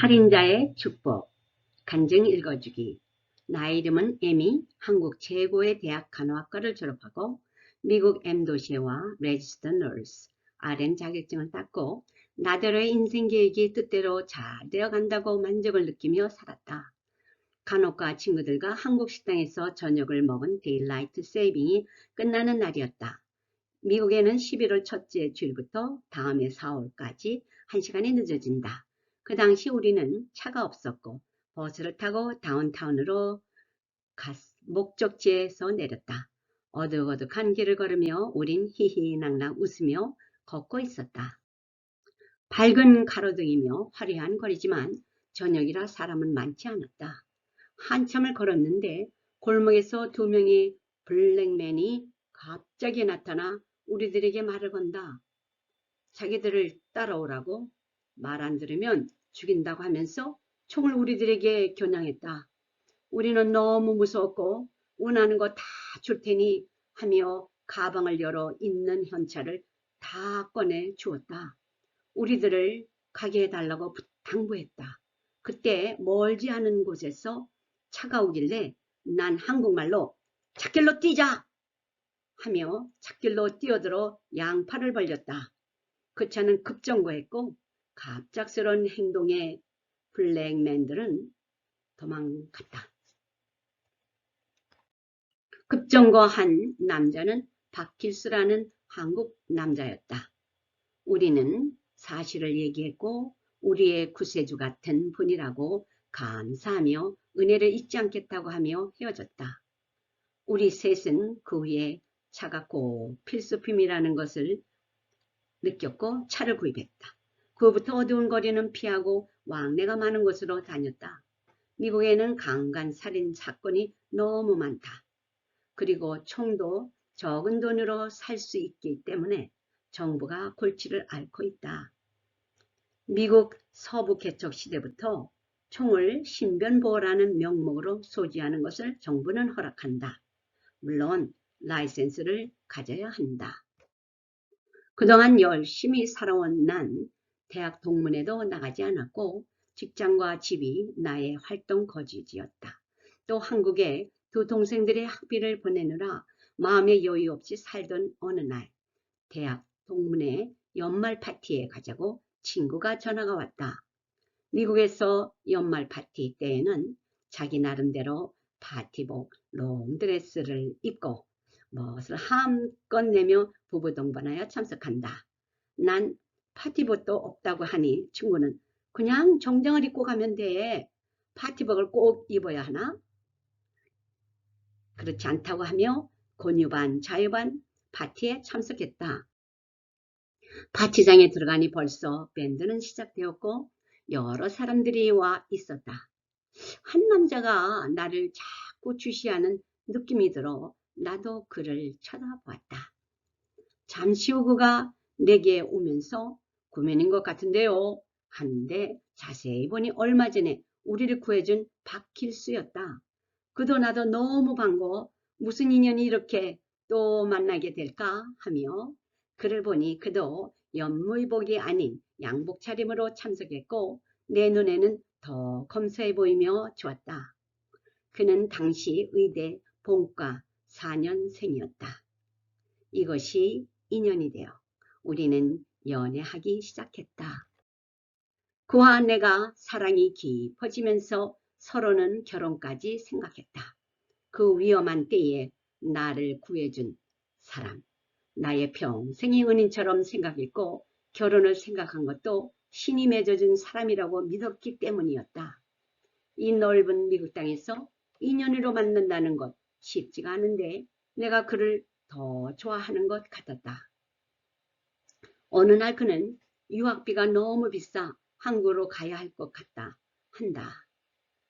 살인자의 축복 간증 읽어주기 나의 이름은 에미 한국 최고의 대학 간호학과를 졸업하고 미국 M도시와 레지스터 널스 RN 자격증을 땄고 나대로의 인생 계획이 뜻대로 잘 되어간다고 만족을 느끼며 살았다. 간호과 친구들과 한국 식당에서 저녁을 먹은 데일라이트 세이빙이 끝나는 날이었다. 미국에는 11월 첫째 주일부터 다음해 4월까지 1시간이 늦어진다. 그 당시 우리는 차가 없었고 버스를 타고 다운타운으로 갔, 목적지에서 내렸다. 어둑어둑한 길을 걸으며 우린 히히낙낙 웃으며 걷고 있었다. 밝은 가로등이며 화려한 거리지만 저녁이라 사람은 많지 않았다. 한참을 걸었는데 골목에서 두 명의 블랙맨이 갑자기 나타나 우리들에게 말을 건다. 자기들을 따라오라고 말 안 들으면 죽인다고 하면서 총을 우리들에게 겨냥했다. 우리는 너무 무서웠고 원하는 거 다 줄 테니 하며 가방을 열어 있는 현찰을 다 꺼내 주었다. 우리들을 가게 해달라고 당부했다. 그때 멀지 않은 곳에서 차가 오길래 난 한국말로 찻길로 뛰자 하며 찻길로 뛰어들어 양팔을 벌렸다. 그 차는 급정거했고 갑작스런 행동에 블랙맨들은 도망갔다. 급정거한 남자는 박길수라는 한국 남자였다. 우리는 사실을 얘기했고 우리의 구세주 같은 분이라고 감사하며 은혜를 잊지 않겠다고 하며 헤어졌다. 우리 셋은 그 후에 꼭 필수품이라는 것을 느꼈고 차를 구입했다. 그 후부터 어두운 거리는 피하고 왕래가 많은 곳으로 다녔다. 미국에는 강간 살인 사건이 너무 많다. 그리고 총도 적은 돈으로 살 수 있기 때문에 정부가 골치를 앓고 있다. 미국 서부 개척 시대부터 총을 신변보호라는 명목으로 소지하는 것을 정부는 허락한다. 물론 라이센스를 가져야 한다. 그동안 열심히 살아온 난 대학 동문회도 나가지 않았고 직장과 집이 나의 활동 거지지였다. 또 한국에 두 동생들의 학비를 보내느라 마음의 여유 없이 살던 어느 날 대학 동문회 연말 파티에 가자고 친구가 전화가 왔다. 미국에서 연말 파티 때에는 자기 나름대로 파티복 롱드레스를 입고 멋을 함껏 내며 부부 동반하여 참석한다. 난 파티복도 없다고 하니 친구는 그냥 정장을 입고 가면 돼. 파티복을 꼭 입어야 하나? 그렇지 않다고 하며 권유반 자유반 파티에 참석했다. 파티장에 들어가니 벌써 밴드는 시작되었고 여러 사람들이 와 있었다. 한 남자가 나를 자꾸 주시하는 느낌이 들어 나도 그를 쳐다보았다. 잠시 후 그가 내게 오면서 구면인 것 같은데요. 하는데 자세히 보니 얼마 전에 우리를 구해준 박길수였다. 그도 나도 너무 반가워 무슨 인연이 이렇게 또 만나게 될까 하며 그를 보니 그도 연무의복이 아닌 양복 차림으로 참석했고 내 눈에는 더 검소해 보이며 좋았다. 그는 당시 의대 본과 4년생이었다. 이것이 인연이 되어 우리는 연애하기 시작했다. 그와 내가 사랑이 깊어지면서 서로는 결혼까지 생각했다. 그 위험한 때에 나를 구해준 사람, 나의 평생의 은인처럼 생각했고 결혼을 생각한 것도 신이 맺어준 사람이라고 믿었기 때문이었다. 이 넓은 미국 땅에서 인연으로 만난다는 것 쉽지가 않은데 내가 그를 더 좋아하는 것 같았다. 어느 날 그는 유학비가 너무 비싸 한국으로 가야 할 것 같다 한다.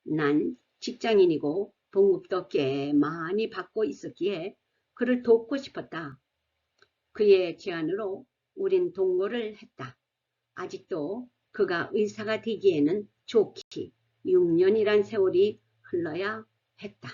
난 직장인이고 봉급도 꽤 많이 받고 있었기에 그를 돕고 싶었다. 그의 제안으로 우린 동거를 했다. 아직도 그가 의사가 되기에는 좋기 6년이란 세월이 흘러야 했다.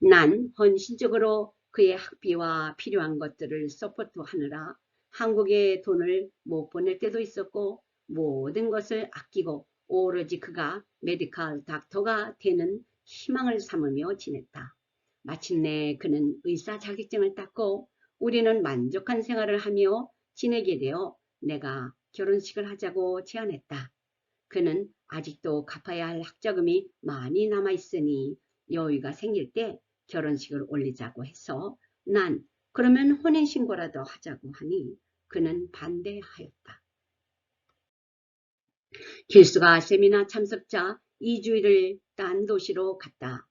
난 헌신적으로 그의 학비와 필요한 것들을 서포트하느라 한국에 돈을 못 보낼 때도 있었고 모든 것을 아끼고 오로지 그가 메디컬 닥터가 되는 희망을 삼으며 지냈다. 마침내 그는 의사 자격증을 땄고 우리는 만족한 생활을 하며 지내게 되어 내가 결혼식을 하자고 제안했다. 그는 아직도 갚아야 할 학자금이 많이 남아있으니 여유가 생길 때 결혼식을 올리자고 해서 난 그러면 혼인신고라도 하자고 하니 그는 반대하였다. 길수가 세미나 참석자 2주일을 딴 도시로 갔다.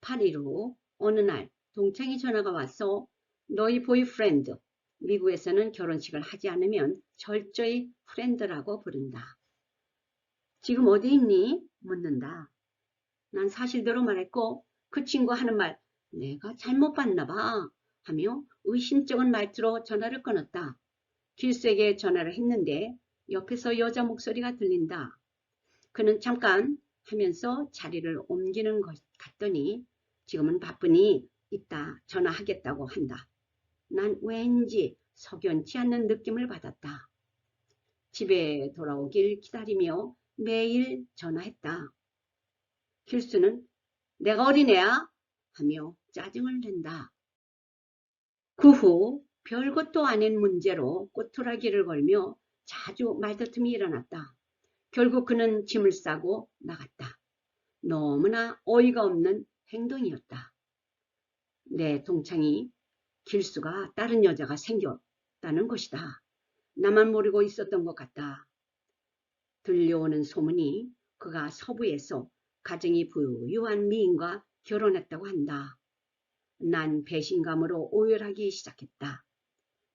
8일 후 어느 날 동창이 전화가 와서 너희 보이프렌드 미국에서는 결혼식을 하지 않으면 절저히 프렌드라고 부른다. 지금 어디 있니? 묻는다. 난 사실대로 말했고 그 친구 하는 말 내가 잘못 봤나 봐 하며 의심쩍은 말투로 전화를 끊었다. 길수에게 전화를 했는데 옆에서 여자 목소리가 들린다. 그는 잠깐 하면서 자리를 옮기는 것 같더니 지금은 바쁘니 이따 전화하겠다고 한다. 난 왠지 석연치 않는 느낌을 받았다. 집에 돌아오길 기다리며 매일 전화했다. 길수는 내가 어린애야? 하며 짜증을 낸다. 그 후 별것도 아닌 문제로 꼬투라기를 걸며 자주 말다툼이 일어났다. 결국 그는 짐을 싸고 나갔다. 너무나 어이가 없는 행동이었다. 내 동창이 길수가 다른 여자가 생겼다는 것이다. 나만 모르고 있었던 것 같다. 들려오는 소문이 그가 서부에서 가정이 부유한 미인과 결혼했다고 한다. 난 배신감으로 오열하기 시작했다.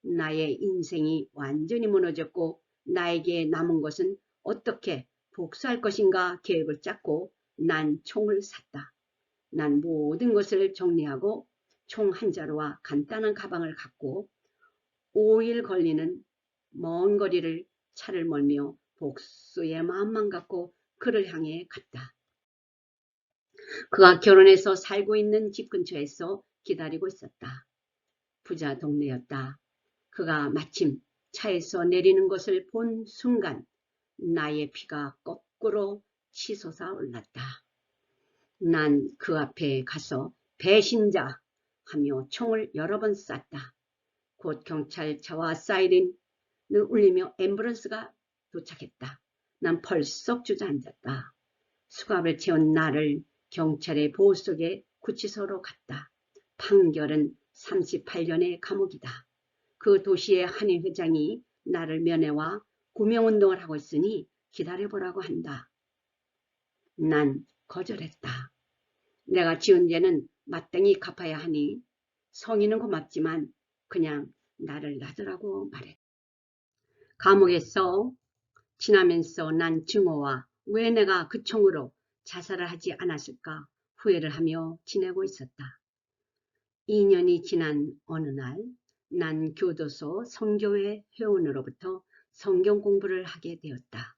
나의 인생이 완전히 무너졌고 나에게 남은 것은 어떻게 복수할 것인가 계획을 짰고 난 총을 샀다. 난 모든 것을 정리하고 총 한 자루와 간단한 가방을 갖고 5일 걸리는 먼 거리를 차를 몰며 복수의 마음만 갖고 그를 향해 갔다. 그가 결혼해서 살고 있는 집 근처에서 기다리고 있었다. 부자 동네였다. 그가 마침 차에서 내리는 것을 본 순간 나의 피가 거꾸로 치솟아 올랐다. 난 그 앞에 가서 배신자 하며 총을 여러 번 쐈다. 곧 경찰차와 사이렌을 울리며 앰뷸런스가 도착했다. 난 벌썩 주저앉았다. 수갑을 채운 나를 경찰의 보호 속에 구치소로 갔다. 판결은 38년의 감옥이다. 그 도시의 한인 회장이 나를 면회와 구명운동을 하고 있으니 기다려보라고 한다. 난 거절했다. 내가 지은 죄는 마땅히 갚아야 하니 성인은 고맙지만 그냥 나를 놔두라고 말했다. 감옥에서 지나면서 난 증오와 왜 내가 그 총으로 자살을 하지 않았을까 후회를 하며 지내고 있었다. 2년이 지난 어느 날 난 교도소 성교회 회원으로부터 성경 공부를 하게 되었다.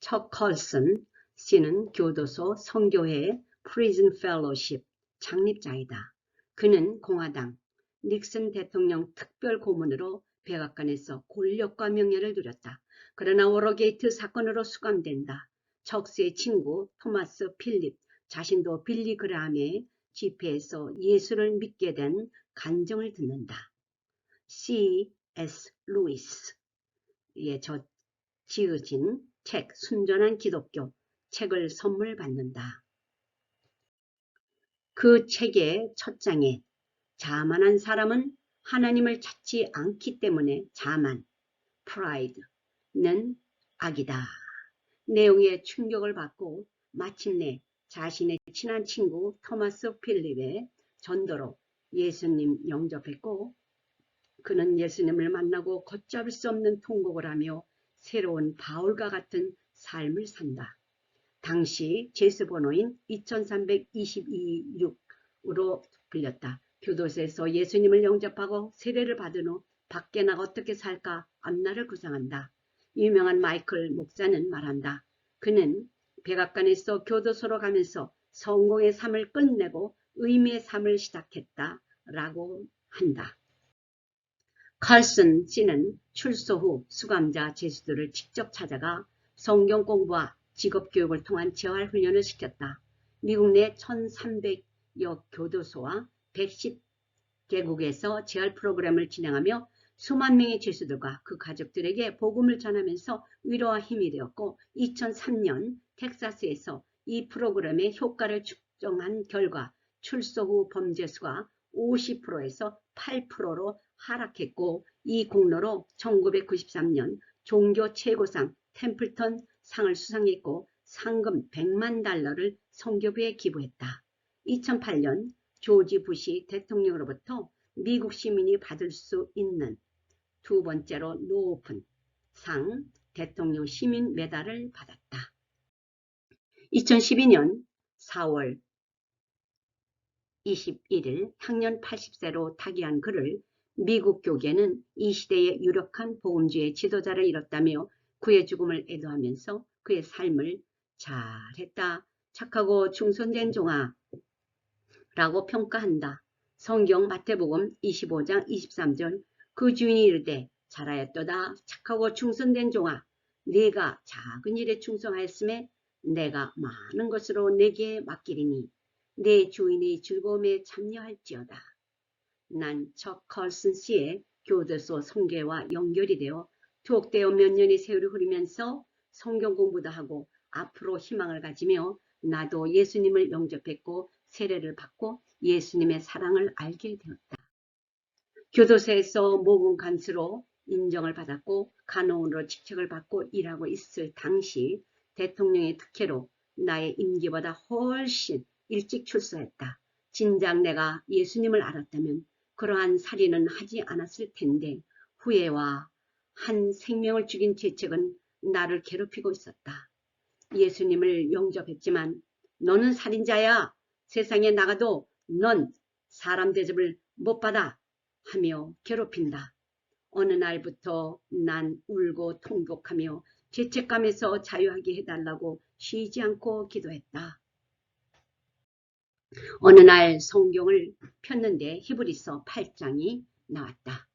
척 컬슨 씨는 교도소 성교회 프리즌 펠로십 창립자이다. 그는 공화당 닉슨 대통령 특별 고문으로 백악관에서 권력과 명예를 누렸다. 그러나 워러게이트 사건으로 수감된다. 척스의 친구 토마스 필립 자신도 빌리 그라함의 집회에서 예수를 믿게 된 간정을 듣는다. C.S. 루이스의 저 지으진 책 순전한 기독교 책을 선물 받는다. 그 책의 첫 장에 자만한 사람은 하나님을 찾지 않기 때문에 자만, 프라이드는 악이다. 내용에 충격을 받고 마침내 자신의 친한 친구 토마스 필립의 전도로 예수님 영접했고 그는 예수님을 만나고 걷잡을 수 없는 통곡을 하며 새로운 바울과 같은 삶을 산다. 당시 제수번호인 2322-6으로 불렸다. 교도소에서 예수님을 영접하고 세례를 받은 후 밖에 나가 어떻게 살까 앞날을 구상한다. 유명한 마이클 목사는 말한다. 그는 백악관에서 교도소로 가면서 성공의 삶을 끝내고 의미의 삶을 시작했다. 라고 한다. 칼슨 씨는 출소 후 수감자 제수들을 직접 찾아가 성경 공부와 직업 교육을 통한 재활 훈련을 시켰다. 미국 내 1300여 교도소와 110개국에서 재활 프로그램을 진행하며 수만 명의 죄수들과 그 가족들에게 복음을 전하면서 위로와 힘이 되었고 2003년 텍사스에서 이 프로그램의 효과를 측정한 결과 출소 후 범죄 수가 50%에서 8%로 하락했고 이 공로로 1993년 종교 최고상 템플턴 상을 수상했고 상금 100만 달러를 성교부에 기부했다. 2008년 조지 부시 대통령으로부터 미국 시민이 받을 수 있는 두 번째로 높은 상 대통령 시민 메달을 받았다. 2012년 4월 21일 향년 80세로 타기한 그를 미국 교계는 이 시대의 유력한 보험주의 지도자를 잃었다며 그의 죽음을 애도하면서 그의 삶을 잘했다. 착하고 충성된 종아 라고 평가한다. 성경 마태복음 25장 23절 그 주인이 이르되 잘하였도다 착하고 충성된 종아 네가 작은 일에 충성하였음에 내가 많은 것으로 내게 맡기리니 내 주인의 즐거움에 참여할지어다. 난척 컬슨 씨의 교도소 성계와 연결이 되어 투옥되어 몇 년의 세월이 흐르면서 성경 공부도 하고 앞으로 희망을 가지며 나도 예수님을 영접했고 세례를 받고 예수님의 사랑을 알게 되었다. 교도소에서 모범 간수로 인정을 받았고 간호원으로 직책을 받고 일하고 있을 당시 대통령의 특혜로 나의 임기보다 훨씬 일찍 출소했다. 진작 내가 예수님을 알았다면 그러한 살인은 하지 않았을 텐데 후회와 한 생명을 죽인 죄책은 나를 괴롭히고 있었다. 예수님을 영접했지만 너는 살인자야. 세상에 나가도 넌 사람 대접을 못 받아. 하며 괴롭힌다. 어느 날부터 난 울고 통곡하며 죄책감에서 자유하게 해달라고 쉬지 않고 기도했다. 어느 날 성경을 폈는데 히브리서 8장이 나왔다.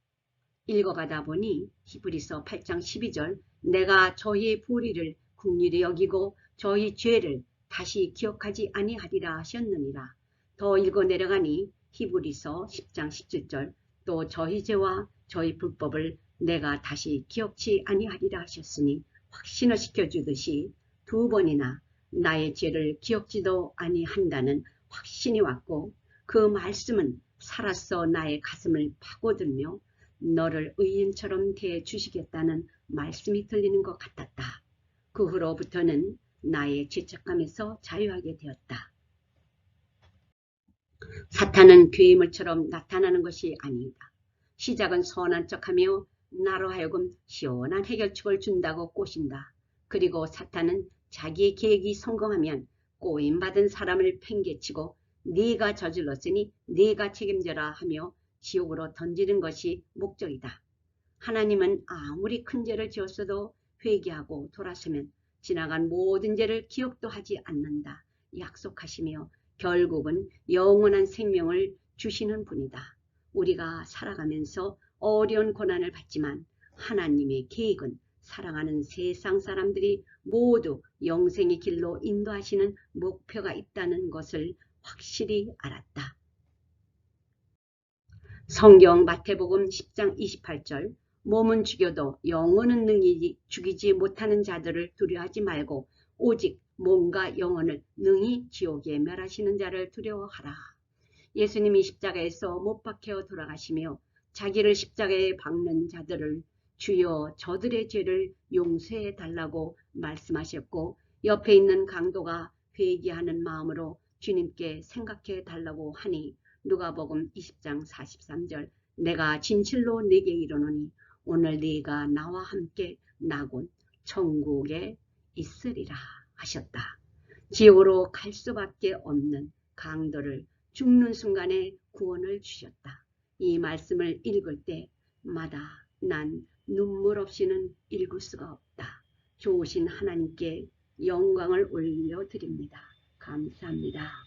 읽어가다 보니 히브리서 8장 12절 내가 저희의 불의를 국리를 여기고 저희 죄를 다시 기억하지 아니하리라 하셨느니라. 더 읽어 내려가니 히브리서 10장 17절 또 저희 죄와 저희 불법을 내가 다시 기억치 아니하리라 하셨으니 확신을 시켜주듯이 두 번이나 나의 죄를 기억지도 아니한다는 확신이 왔고 그 말씀은 살아서 나의 가슴을 파고들며 너를 의인처럼 대해 주시겠다는 말씀이 들리는 것 같았다. 그 후로부터는 나의 죄책감에서 자유하게 되었다. 사탄은 괴물처럼 나타나는 것이 아니다. 시작은 선한 척하며 나로 하여금 시원한 해결책을 준다고 꼬신다. 그리고 사탄은 자기의 계획이 성공하면 꼬임받은 사람을 팽개치고 네가 저질렀으니 네가 책임져라 하며 지옥으로 던지는 것이 목적이다. 하나님은 아무리 큰 죄를 지었어도 회개하고 돌아서면 지나간 모든 죄를 기억도 하지 않는다. 약속하시며 결국은 영원한 생명을 주시는 분이다. 우리가 살아가면서 어려운 고난을 받지만 하나님의 계획은 사랑하는 세상 사람들이 모두 영생의 길로 인도하시는 목표가 있다는 것을 확실히 알았다. 성경 마태복음 10장 28절 몸은 죽여도 영혼은 능히 죽이지 못하는 자들을 두려워하지 말고 오직 몸과 영혼을 능히 지옥에 멸하시는 자를 두려워하라. 예수님이 십자가에서 못 박혀 돌아가시며 자기를 십자가에 박는 자들을 주여 저들의 죄를 용서해 달라고 말씀하셨고 옆에 있는 강도가 회개하는 마음으로 주님께 생각해 달라고 하니 누가복음 20장 43절 내가 진실로 네게 이르노니 오늘 네가 나와 함께 나곤 천국에 있으리라 하셨다. 지옥으로 갈 수밖에 없는 강도를 죽는 순간에 구원을 주셨다. 이 말씀을 읽을 때마다 난 눈물 없이는 읽을 수가 없다. 좋으신 하나님께 영광을 올려드립니다. 감사합니다.